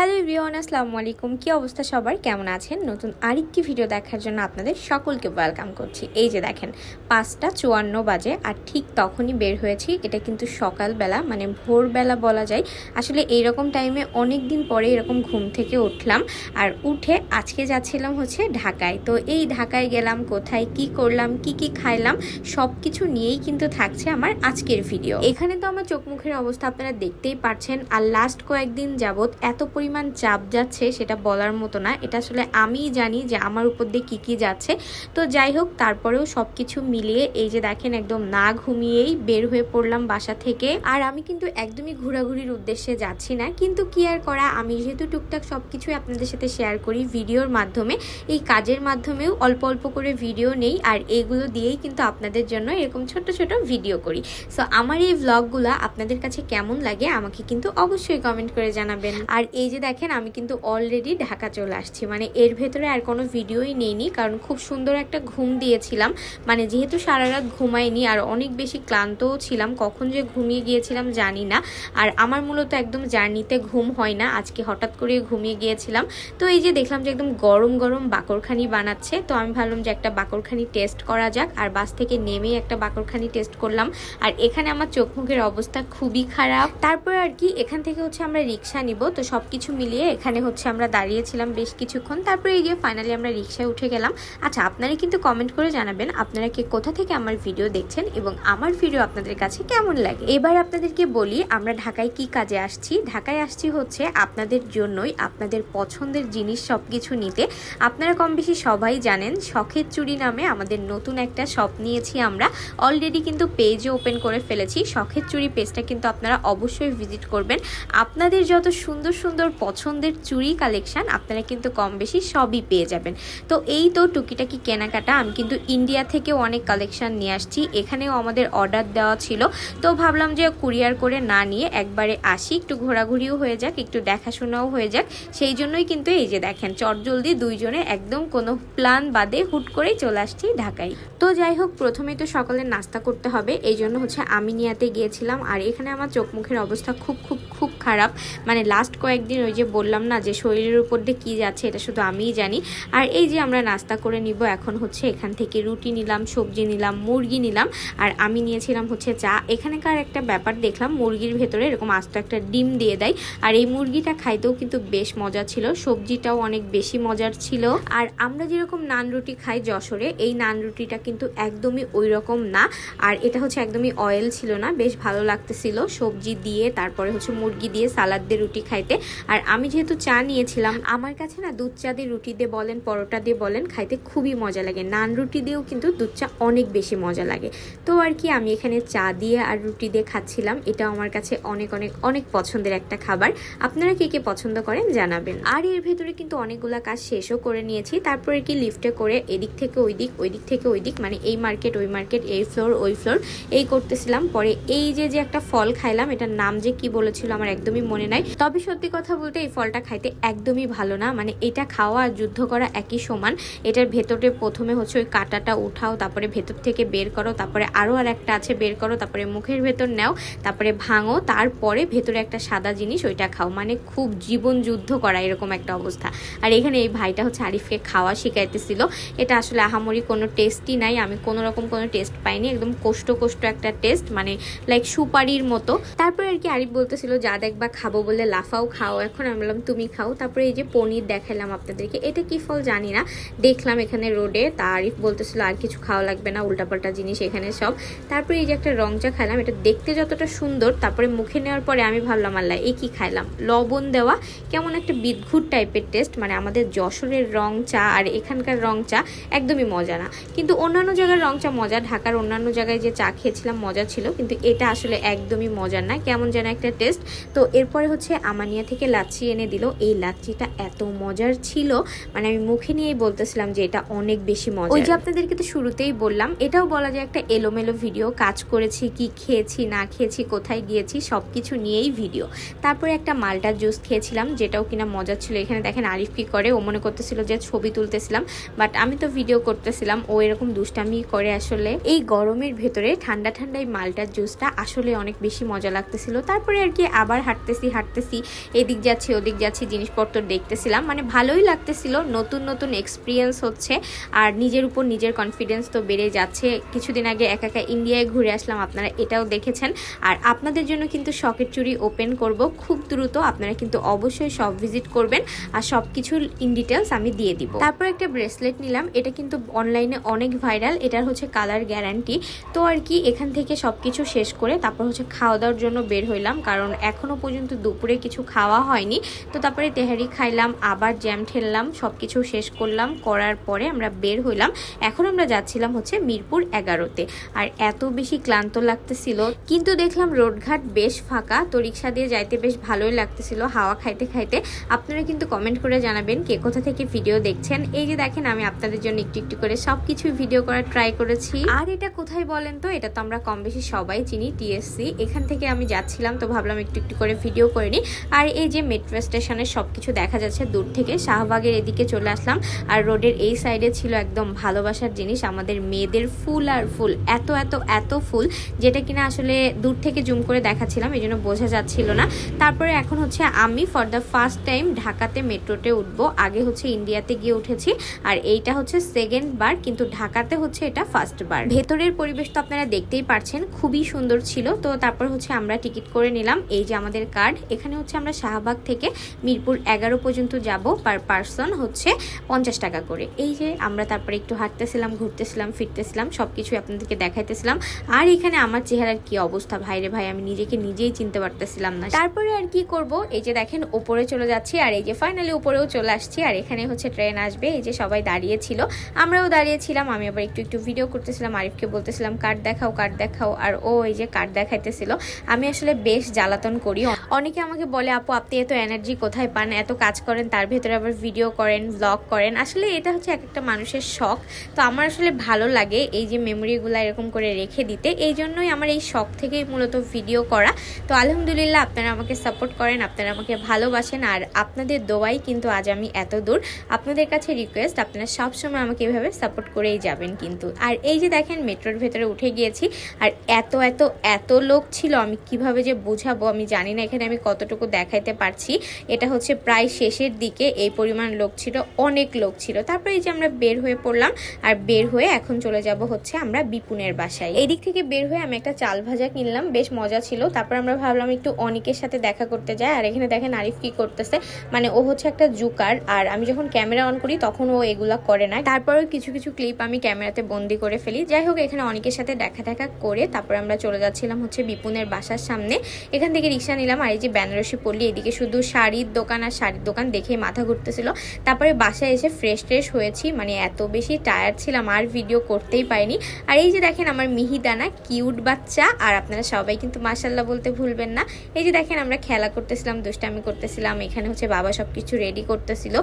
Hello everyone, আসসালামু আলাইকুম। কি অবস্থা সবার? কেমন আছেন? নতুন আরেকটি ভিডিও দেখার জন্য আপনাদের সকলকে ওয়েলকাম করছি। এই যে দেখেন, পাঁচটা চুয়ান্ন বাজে আর ঠিক তখনই বের হয়েছি। এটা কিন্তু সকালবেলা মানে ভোরবেলা বলা যায়। আসলে এইরকম টাইমে অনেক দিন পরে এরকম ঘুম থেকে উঠলাম। আর উঠে আজকে যাচ্ছিলাম হচ্ছে ঢাকায়। তো এই ঢাকায় গেলাম, কোথায়, কি করলাম, কি কি খাইলাম সব কিছু নিয়েই কিন্তু থাকছে আমার আজকের ভিডিও এখানে তো আমার চোখ মুখের অবস্থা আপনারা দেখতেই পারছেন। আর লাস্ট কয়েকদিন যাবত এত পরিমাণ চাপ যাচ্ছে সেটা বলার মতো না। এটা আসলে আমিই জানি যে আমার উপর দিয়ে কী কী যাচ্ছে। তো যাই হোক, তারপরেও সব কিছু মিলিয়ে এই যে দেখেন একদম না ঘুমিয়েই বের হয়ে পড়লাম বাসা থেকে। আর আমি কিন্তু একদমই ঘোরাঘুরির উদ্দেশ্যে যাচ্ছি না। কিন্তু কি আর করা, আমি যেহেতু টুকটাক সব কিছুই আপনাদের সাথে শেয়ার করি ভিডিওর মাধ্যমে, এই কাজের মাধ্যমেও অল্প অল্প করে ভিডিও নেই। আর এগুলো দিয়েই কিন্তু আপনাদের জন্য এরকম ছোট ছোট ভিডিও করি। সো আমার এই ভ্লগগুলো আপনাদের কাছে কেমন লাগে, আমাকে কিন্তু অবশ্যই কমেন্ট করে জানাবেন। আর এই যে দেখেন, আমি কিন্তু অলরেডি ঢাকা চলে আসছি। মানে এর ভেতরে আর কোনো ভিডিওই নেইনি, কারণ খুব সুন্দর একটা ঘুম দিয়েছিলাম। মানে যেহেতু সারা রাত ঘুমাইনি আর অনেক বেশি ক্লান্তও ছিলাম, কখন যে ঘুমিয়ে গিয়েছিলাম জানি না। আর আমার মূলত একদম জার্নিতে ঘুম হয় না, আজকে হঠাৎ করে ঘুমিয়ে গিয়েছিলাম। তো এই যে দেখলাম যে একদম গরম গরম বাকরখানি বানাচ্ছে, তো আমি ভাবলাম যে একটা বাকরখানি টেস্ট করা যাক। আর বাস থেকে নেমেই একটা বাকরখানি টেস্ট করলাম। আর এখানে আমার চোখ মুখের অবস্থা খুবই খারাপ। তারপর আর কি, এখান থেকে হচ্ছে আমরা রিক্সা নিব। তো সব কিছু মিলিয়ে এখানে হচ্ছে আমরা দাঁড়িয়েছিলাম বেশ কিছুক্ষণ। তারপরে এই যে ফাইনালি আমরা রিক্সায় উঠে গেলাম। আচ্ছা আপনারা কিন্তু কমেন্ট করে জানাবেন আপনারা কে কোথা থেকে আমার ভিডিও দেখছেন এবং আমার ভিডিও আপনাদের কাছে কেমন লাগে? এবার আপনাদেরকে বলি, আমরা ঢাকায় কি কাজে আসছি? ঢাকায় আসছি হচ্ছে আপনাদের জন্যই আপনাদের পছন্দের জিনিস সব কিছু নিতে। আপনারা কম বেশি সবাই জানেন, শখের চুরি নামে আমাদের নতুন একটা শপ নিয়েছি আমরা। অলরেডি কিন্তু পেজও ওপেন করে ফেলেছি। শখের চুরি পেজটা কিন্তু আপনারা অবশ্যই ভিজিট করবেন। আপনাদের যত সুন্দর সুন্দর পছন্দের চুরি কালেকশান আপনারা কিন্তু কম বেশি সবই পেয়ে যাবেন। তো এই তো টুকিটাকি কেনাকাটা, আমি কিন্তু ইন্ডিয়া থেকেও অনেক কালেকশান নিয়ে আসছি। এখানেও আমাদের অর্ডার দেওয়া ছিল। তো ভাবলাম যে কুরিয়ার করে না নিয়ে একবারে আসি, একটু ঘোরাঘুরিও হয়ে যাক, একটু দেখাশোনাও হয়ে যাক। সেই জন্যই কিন্তু এই যে দেখেন, চটজলদি দুইজনে একদম কোনো প্ল্যান বাদে হুট করেই চলে আসছি ঢাকায়। তো যাই হোক প্রথমে তো সকালে নাস্তা করতে হবে, এই জন্য হচ্ছে আমি নিয়াতে গিয়েছিলাম। আর এখানে আমার চোখ মুখের অবস্থা খুব খুব খুব খারাপ। মানে লাস্ট কয়েকদিন ওই যে বললাম না যে শরীরের উপর দিয়ে কী যাচ্ছে এটা শুধু আমিই জানি। আর এই যে আমরা নাস্তা করে নিব, এখন হচ্ছে এখান থেকে রুটি নিলাম, সবজি নিলাম, মুরগি নিলাম, আর আমি নিয়েছিলাম হচ্ছে চা। এখানকার একটা ব্যাপার দেখলাম, মুরগির ভেতরে এরকম আস্ত একটা ডিম দিয়ে দেয়। আর এই মুরগিটা খাইতেও কিন্তু বেশ মজা ছিল, সবজিটাও অনেক বেশি মজার ছিল। আর আমরা যেরকম নান রুটি খাই যশোরে, এই নান রুটিটা কিন্তু একদমই ওই রকম না। আর এটা হচ্ছে একদমই অয়েল ছিল না, বেশ ভালো লাগতেছিল। সবজি দিয়ে তারপরে হচ্ছে মুরগি দিয়ে সালাদ দিয়ে রুটি খাইতে। আর আমি যেহেতু চা নিয়েছিলাম, আমার কাছে না দুধ চা দিয়ে রুটি দিয়ে বলেন, পরোটা দিয়ে বলেন, খাইতে খুবই মজা লাগে। নান রুটি দিয়েও কিন্তু দুধ চা অনেক বেশি মজা লাগে। তো আর কি, আমি এখানে চা দিয়ে আর রুটি দিয়ে খাচ্ছিলাম। এটা আমার কাছে অনেক অনেক অনেক পছন্দের একটা খাবার। আপনারা কে কে পছন্দ করেন জানাবেন। আর এর ভেতরে কিন্তু অনেকগুলা কাজ শেষও করে নিয়েছি। তারপরে কি লিফটে করে এদিক থেকে ওই দিক ওই দিক থেকে ওই দিক মানে এই মার্কেট ওই মার্কেট এই ফ্লোর ওই ফ্লোর এই করতেছিলাম। পরে এই যে যে একটা ফল খাইলাম, এটার নাম যে কি বলেছিল আমার একদমই মনে নাই। তবে সত্যি কথা বলতে এই ফলটা খাইতে একদমই ভালো না। মানে এটা খাওয়া আর যুদ্ধ করা একই সমান। এটার ভেতরে প্রথমে হচ্ছে ওই কাঁটাটা উঠাও, তারপরে ভেতর থেকে বের করো, তারপরে আরও আর একটা আছে বের করো, তারপরে মুখের ভেতর নাও, তারপরে ভাঙো, তারপরে ভেতরে একটা সাদা জিনিস ওইটা খাও। মানে খুব জীবন যুদ্ধ করা এরকম একটা অবস্থা। আর এখানে এই ভাইটা হচ্ছে আরিফকে খাওয়া শিখাইতেছিল। এটা আসলে আহামরি কোনো টেস্টই নাই। আমি কোনো রকম কোনো টেস্ট পাইনি। একদম কষ্ট কষ্ট একটা টেস্ট। মানে লাইক সুপারির মতো। তারপরে আর কি আরিফ বলতেছিল যা দেখবা খাব বলে লাফাও, খাও। এখন আমি বললাম, তুমি খাও। তারপরে এই যে পনির দেখালাম আপনাদেরকে, এটা কি ফল জানি না। দেখলাম এখানে রোডে তারিফ বলতেছিল, আর কিছু খাওয়া লাগবে না, উল্টাপাল্টা জিনিস এখানে সব। তারপরে এই যে একটা রং চা খাইলাম, এটা দেখতে যতটা সুন্দর, তারপরে মুখে নেওয়ার পরে আমি ভাবলাম, আল্লাহ এই কি খাইলাম? লবণ দেওয়া, কেমন একটা বিদঘুট টাইপের টেস্ট মানে আমাদের যশোরের রং চা আর এখানকার রং চা একদমই মজা না। কিন্তু অন্যান্য জায়গার রং চা মজা, ঢাকার অন্যান্য জায়গায় যে চা খেয়েছিলাম মজা ছিল, কিন্তু এটা আসলে একদমই মজার না। কেমন যেন একটা টেস্ট তো এরপরে হচ্ছে আমানিয়া থেকে লাচ্ছি এনে দিল। এই লাচ্ছিটা এত মজার ছিল। মানে আমি মুখে নিয়েই বলতেছিলাম যে এটা অনেক বেশি মজা ওই যে আপনাদেরকে তো শুরুতেই বললাম, এটাও বলা যায় একটা এলোমেলো ভিডিও। কাজ করেছি, কি খেয়েছি, না খেয়েছি, কোথায় গিয়েছি সব কিছু নিয়েই ভিডিও। তারপরে একটা মালটার জুস খেয়েছিলাম, যেটাও কিনা মজা ছিল। এখানে দেখেন আরিফ কি করে, ও মনে করতেছিল যে ছবি তুলতেছিলাম, বাট আমি তো ভিডিও করতেছিলাম, ও এরকম দুষ্টামি করে আসলে। এই গরমের ভেতরে ঠান্ডা ঠান্ডা এই মালটার জুসটা আসলে অনেক বেশি মজা লাগতেছিল। তারপরে আর কি আবার হাঁটতেছি হাঁটতেছি, এদিক যাচ্ছি, ওদিক যাচ্ছি, জিনিসপত্র দেখতেছিলাম। মানে ভালোই লাগতেছিল, নতুন নতুন এক্সপিরিয়েন্স হচ্ছে। আর নিজের উপর নিজের কনফিডেন্স তো বেড়ে যাচ্ছে। কিছুদিন আগে একা একা ইন্ডিয়ায় ঘুরে আসলাম, আপনারা এটাও দেখেছেন। আর আপনাদের জন্য কিন্তু শখের চুরি ওপেন করব। খুব দ্রুত আপনারা কিন্তু অবশ্যই সব ভিজিট করবেন। আর সব কিছুর ইন ডিটেলস আমি দিয়ে দিব। তারপর একটা ব্রেসলেট নিলাম। এটা কিন্তু অনলাইনে অনেক ভাইরাল এটার হচ্ছে কালার গ্যারান্টি তো আর কি, এখান থেকে সব কিছু শেষ করে তারপর হচ্ছে খাওয়া দাওয়ার জন্য বের হইলাম। কারণ এখনও পর্যন্ত দুপুরে কিছু খাওয়া হয়নি। তো তারপরে তেহারি খাইলাম, আবার জ্যাম ঠেললাম সব কিছু শেষ করলাম, করার পরে আমরা বের হইলাম। এখন আমরা যাচ্ছিলাম হচ্ছে মিরপুর এগারোতে। আর এত বেশি ক্লান্ত লাগতেছিল, কিন্তু দেখলাম রোডঘাট বেশ ফাঁকা, তো রিক্সা দিয়ে যাইতে বেশ ভালোই লাগতেছিল হাওয়া খাইতে খাইতে। আপনারা কিন্তু কমেন্ট করে জানাবেন কে কোথা থেকে ভিডিও দেখছেন। এই যে দেখেন, আমি আপনাদের জন্য একটু একটু করে সব কিছু ভিডিও করার ট্রাই করেছি। আর এটা কোথায় বলেন তো? এটা তো আমরা কম বেশি সবাই চিনি, টিএসসি। এখান থেকে আমি যাচ্ছিলাম, তো ভাবলাম একটু একটু করে ভিডিও করে নিই আর এই যে মেট্রো স্টেশনের সব কিছু দেখা যাচ্ছে দূর থেকে, শাহবাগের এদিকে চলে আসলাম। আর রোডের এই সাইডে ছিল একদম ভালোবাসার জিনিস, আমাদের মেয়েদের ফুল আর ফুল, এত এত এত ফুল, যেটা কিনা আসলে দূর থেকে জুম করে দেখাচ্ছিলাম, এই জন্য বোঝা যাচ্ছিল না। তারপরে এখন হচ্ছে আমি ফর দ্য ফার্স্ট টাইম ঢাকাতে মেট্রোতে উঠবো। আগে হচ্ছে ইন্ডিয়াতে গিয়ে উঠেছি, আর এইটা হচ্ছে সেকেন্ড বার, কিন্তু ঢাকাতে হচ্ছে এটা ফার্স্ট বার। ভেতরের পরিবেশ তো আপনারা দেখতেই পারছেন, খুবই সুন্দর ছিল। তো তারপর হচ্ছে আমরা টিকিট করে নিলাম। এই যে আমাদের কার্ড এখানে হচ্ছে আমরা শাহবাগ থেকে মিরপুর এগারো পর্যন্ত যাব পার পার্সন হচ্ছে পঞ্চাশ টাকা করে। এই যে আমরা তারপরে একটু হাঁটতেছিলাম, ঘুরতেছিলাম, ফিরতেছিলাম সব কিছুই আপনাদেরকে দেখাইতেছিলাম। আর এখানে আমার চেহারার কি অবস্থা? ভাইরে ভাই, আমি নিজেকে নিজেই চিনতে পারতেছিলাম না। তারপরে আর কি করব? এই যে দেখেন উপরে চলে যাচ্ছি আর এই যে ফাইনালি উপরেও চলে আসছি আর এখানে হচ্ছে ট্রেন আসবে। এই যে সবাই দাঁড়িয়েছিল, আমরাও দাঁড়িয়েছিলাম, আমি আবার একটু একটু ভিডিও করতেছিলাম, আরিফকে বলতেছিলাম কার্ড দেখাও কার্ড দেখাও। আর ও এই যে কার্ড দেখাইতেছিল। আমি আসলে বেশ জ্বালাতন করি। অনেকে আমাকে বলে, আপু, আপনি এত এনার্জি কোথায় পান? এত কাজ করেন, তার ভেতরে আবার ভিডিও করেন ব্লগ করেন। আসলে এটা হচ্ছে এক একটা মানুষের শখ। তো আমার আসলে ভালো লাগে এই যে মেমোরিগুলো এরকম করে রেখে দিতে। এই জন্যই আমার এই শখ থেকেই মূলত ভিডিও করা। তো আলহামদুলিল্লাহ, আপনারা আমাকে সাপোর্ট করেন, আপনারা আমাকে ভালোবাসেন। আর আপনাদের দোয়াই কিন্তু আজ আমি এত দূর। আপনাদের কাছে রিকোয়েস্ট আপনারা সবসময় আমাকে এভাবে সাপোর্ট করেই যাবেন কিন্তু। আর এই যে দেখেন, মেট্রোর ভেতরে উঠে গিয়েছি। আর এত এত এত লোক ছিল, আমি কীভাবে যে বোঝাবো, আমি জানি না এখানে আমি কতটুকু দেখাইতে পারছি। এটা হচ্ছে প্রায় শেষের দিকে, এই পরিমাণ লোক ছিল, অনেক লোক ছিল। তারপরে এই যে আমরা বের হয়ে পড়লাম, আর বের হয়ে এখন চলে যাব হচ্ছে আমরা বিপুনের বাসায়। এই দিক থেকে বের হয়ে আমি একটা চাল ভাজা কিনলাম, বেশ মজা ছিল। তারপর আমরা ভাবলাম একটু অনেকের সাথে দেখা করতে যাই, আর এখানে দেখেন আরিফ কি করতেছে। মানে ও হচ্ছে একটা জুকার, আর আমি যখন ক্যামেরা অন করি তখন ও এগুলা করে না। তারপরেও কিছু কিছু ক্লিপ আমি ক্যামেরাতে বন্দি করে ফেলি। যাই হোক, এখানে অনেকের সাথে দেখা দেখা করে তারপর আমরা চলে যাচ্ছিলাম হচ্ছে বিপুনের বাসার সামনে। এখান থেকে রিক্সা নিলাম আর এই যে বেনারসি পল্লি, এদিকে শুধু শাড়ির দোকান আর শাড়ির দোকান দেখে মাথা ঘুরতেছিল। তারপরে বাসায় এসে ফ্রেশ ট্রেশ হয়েছি মানে এত বেশি টায়ার্ড ছিলাম, আর ভিডিও করতেই পারিনি। আর এই যে দেখেন আমার মিহিদানা কিউট বাচ্চা, আর আপনারা সবাই কিন্তু মাসাল্লাহ বলতে ভুলবেন না। এই যে দেখেন আমরা খেলা করতেছিলাম, দুষ্টামি করতেছিলাম, এখানে হচ্ছে বাবা সব কিছু রেডি করতেছিল।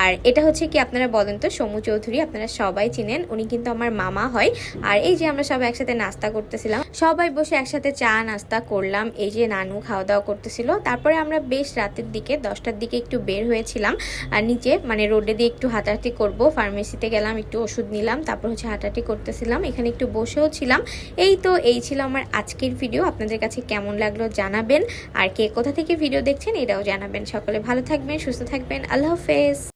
আর এটা হচ্ছে কি আপনারা বলেন তো, সমু চৌধুরী, আপনারা সবাই চিনেন, উনি কিন্তু আমার মামা হয়। আর এই যে আমরা সবাই একসাথে নাস্তা করতেছিলাম, সবাই বসে একসাথে চা নাস্তা করলাম, এই যে নানু খাওয়া দাওয়া করতেছিল। তারপরে আমরা বেশ রাতের দিকে, দশটার দিকে একটু বের হয়েছিলাম। আর নিচে মানে রোডে দিয়ে একটু হাঁটাহাঁটি করব। ফার্মেসিতে গেলাম, একটু ওষুধ নিলাম, তারপর হচ্ছে হাঁটাহাঁটি করতেছিলাম। এখানে একটু বসেও ছিলাম। এই তো, এই ছিল আমার আজকের ভিডিও। আপনাদের কাছে কেমন লাগল জানাবেন। আর কে কোথা থেকে ভিডিও দেখছেন, এটাও জানাবেন। সকলে ভালো থাকবেন, সুস্থ থাকবেন। আল্লাহ হাফেজ।